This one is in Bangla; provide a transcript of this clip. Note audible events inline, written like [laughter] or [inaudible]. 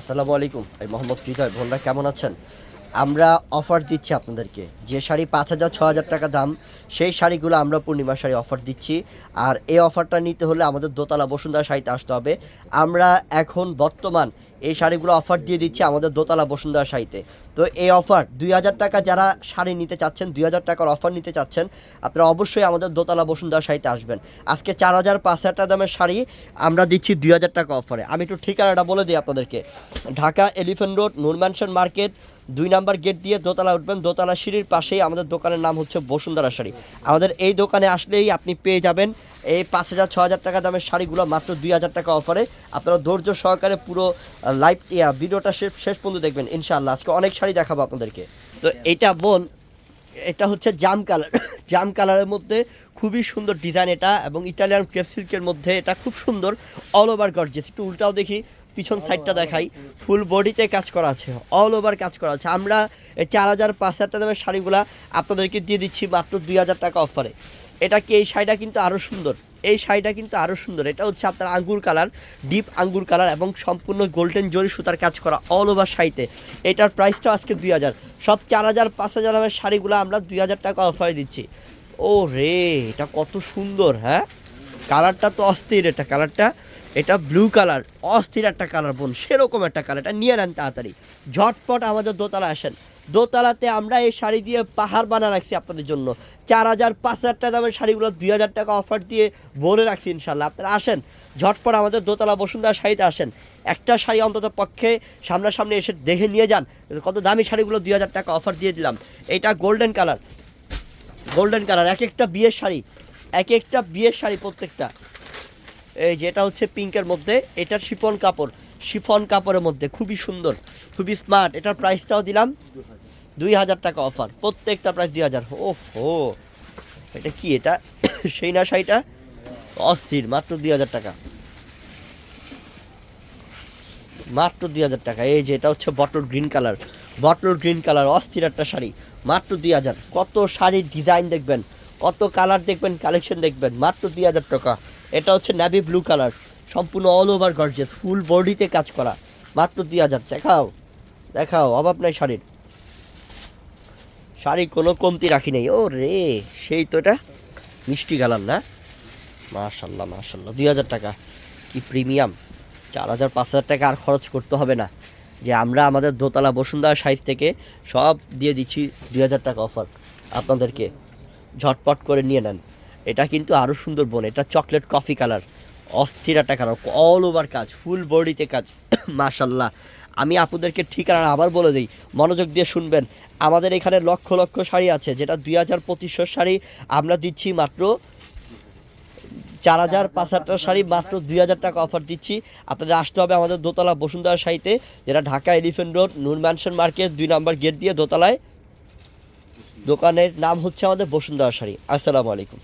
আসসালামু আলাইকুম। এই মোহাম্মদ হৃদয় বোনরা কেমন আছেন? আমরা অফার দিচ্ছি আপনাদেরকে। যে শাড়ি পাঁচ হাজার, ছ হাজার টাকা দাম, সেই শাড়িগুলো আমরা পূর্ণিমা শাড়ি অফার দিচ্ছি। আর এই অফারটা নিতে হলে আমাদের দোতলা বসুন্ধরা শাড়িতে আসতে হবে। আমরা এখন বর্তমান এই শাড়িগুলো অফার দিয়ে দিচ্ছি আমাদের দোতলা বসুন্ধরা শাড়িতে তো এই অফার দুই হাজার টাকা যারা শাড়ি নিতে চাচ্ছেন, দুই হাজার টাকার অফার নিতে চাচ্ছেন, আপনারা অবশ্যই আমাদের দোতলা বসুন্ধরা শাড়িতে আসবেন। আজকে চার হাজার, পাঁচ হাজার টাকা দামের শাড়ি আমরা দিচ্ছি দুই হাজার টাকা অফারে আমি একটু ঠিকানাটা বলে দিই আপনাদেরকে। Dhaka elephant road Noor mansion market দুই নাম্বার গেট দিয়ে দোতলা উঠবেন। দোতলা সিঁড়ির পাশেই আমাদের দোকানের নাম হচ্ছে বসুন্ধরা শাড়ি। আমাদের এই দোকানে আসলেই আপনি পেয়ে যাবেন এই পাঁচ হাজার, ছ হাজার টাকা দামের শাড়িগুলো মাত্র দুই হাজার টাকা অফারে। আপনারা ধৈর্য সহকারে পুরো লাইভ ভিডিওটা শেষ শেষ পর্যন্ত দেখবেন, ইনশাআল্লাহ। আজকে অনেক শাড়ি দেখাবো আপনাদেরকে। তো এইটা বোন, এটা হচ্ছে জাম কালার। [coughs] জাম কালারের মধ্যে খুবই সুন্দর ডিজাইন এটা এবং ইটালিয়ান ক্রেপ সিল্কের মধ্যে এটা খুব সুন্দর অল ওভার গর্জেস একটু উল্টাও দেখি। পিছন সাইডটা দেখাই। ফুল বডিতে কাজ করা আছে অল ওভার কাজ করা আছে। আমরা এই চার হাজার পাঁচ হাজার টাকা দামের শাড়িগুলা আপনাদেরকে দিয়ে দিচ্ছি মাত্র দুই হাজার টাকা অফারে এটা কি এই শাড়িটা কিন্তু আরও সুন্দর? এই শাড়িটা কিন্তু আরও সুন্দর। এটা হচ্ছে আপনার আঙ্গুর কালার ডিপ আঙ্গুর কালার এবং সম্পূর্ণ গোল্ডেন জরি সুতার কাজ করা অল ওভার শাড়িতে। এটার প্রাইসটাও আজকে দুই হাজার। সব চার হাজার, পাঁচ হাজার দামের শাড়িগুলো আমরা দুই হাজার টাকা অফারে দিচ্ছি। ও রে এটা কত সুন্দর হ্যাঁ? কালারটা তো অস্থির এটা, কালারটা এটা ব্লু কালার অস্থির একটা কালার বোন সেরকম একটা কালার এটা নিয়ে নেন তাড়াতাড়ি। ঝটপট আমাদের দোতলা আসেন। দোতলাতে আমরা এই শাড়ি দিয়ে পাহাড় বানা রাখছি আপনাদের জন্য। চার হাজার, পাঁচ হাজার টাকা দামের শাড়িগুলো দুই হাজার টাকা অফার দিয়ে বলে রাখছি ইনশাল্লাহ আপনারা আসেন, ঝটপট আমাদের দোতলা বসুন্ধরা শাড়িতে আসেন। একটা শাড়ি অন্তত পক্ষে সামনাসামনি এসে দেখে নিয়ে যান কত দামি শাড়িগুলো দুই হাজার টাকা অফার দিয়ে দিলাম। এটা গোল্ডেন কালার গোল্ডেন কালার এক একটা বিয়ের শাড়ি, এক একটা বিয়ের শাড়ি প্রত্যেকটা। এই যেটা হচ্ছে পিঙ্কের মধ্যে, এটার শিফন কাপড়, শিফন কাপড়ের মধ্যে, খুবই সুন্দর, খুবই স্মার্ট এটার প্রাইসটাও দিলাম দুই হাজার টাকা অফার প্রত্যেকটা প্রাইস দুই হাজার ও হো এটা কি এটা? [coughs] সেই না শাড়িটা? অস্থির, মাত্র দুই হাজার টাকা। মাত্র দুই হাজার টাকা, এই যে এটা হচ্ছে bottle green colour bottle green colour অস্থির একটা শাড়ি, মাত্র দুই হাজার। কত শাড়ির ডিজাইন দেখবেন, কত কালার দেখবেন কালেকশন দেখবেন, মাত্র দুই হাজার টাকা। এটা হচ্ছে নাভি ব্লু কালার সম্পূর্ণ অল ওভার গর্জেস ফুল বডিতে কাজ করা। মাত্র দুই হাজার দেখাও দেখাও, অভাব নাই শাড়ির। শাড়ি কোনো কমতি রাখি নাই। ও রে সেই তো এটা মিষ্টি কালার না? মাশাল্লাহ মাশাল্লাহ, দুই হাজার টাকা। কি প্রিমিয়াম চার হাজার, পাঁচ হাজার টাকা আর খরচ করতে হবে না। যে আমরা আমাদের দোতলা বসুন্ধরা সাইজ থেকে সব দিয়ে দিচ্ছি দুই হাজার টাকা অফার আপনাদেরকে ঝটপট করে নিয়ে নেন। এটা কিন্তু আরও সুন্দর বোন এটা চকলেট কফি কালার অস্থির একটা কালার অল ওভার কাজ ফুল বডিতে কাজ [coughs] মাশাল্লাহ আমি আপনাদেরকে ঠিকানা আবার বলে দিই, মনোযোগ দিয়ে শুনবেন। আমাদের এখানে লক্ষ লক্ষ শাড়ি আছে, যেটা দুই হাজার পঁচিশশো শাড়ি আমরা দিচ্ছি মাত্র চার হাজার পাঁচ হাজার শাড়ি, মাত্র দুই হাজার টাকা অফার দিচ্ছি। আপনাদের আসতে হবে আমাদের দোতলা বসুন্ধরা শাড়িতে, যেটা Dhaka elephant road Noor mansion market, দুই নম্বর গেট দিয়ে দোতলায়। দোকানের নাম হচ্ছে আমাদের বসুন্ধরা শাড়ি। আসসালামু আলাইকুম।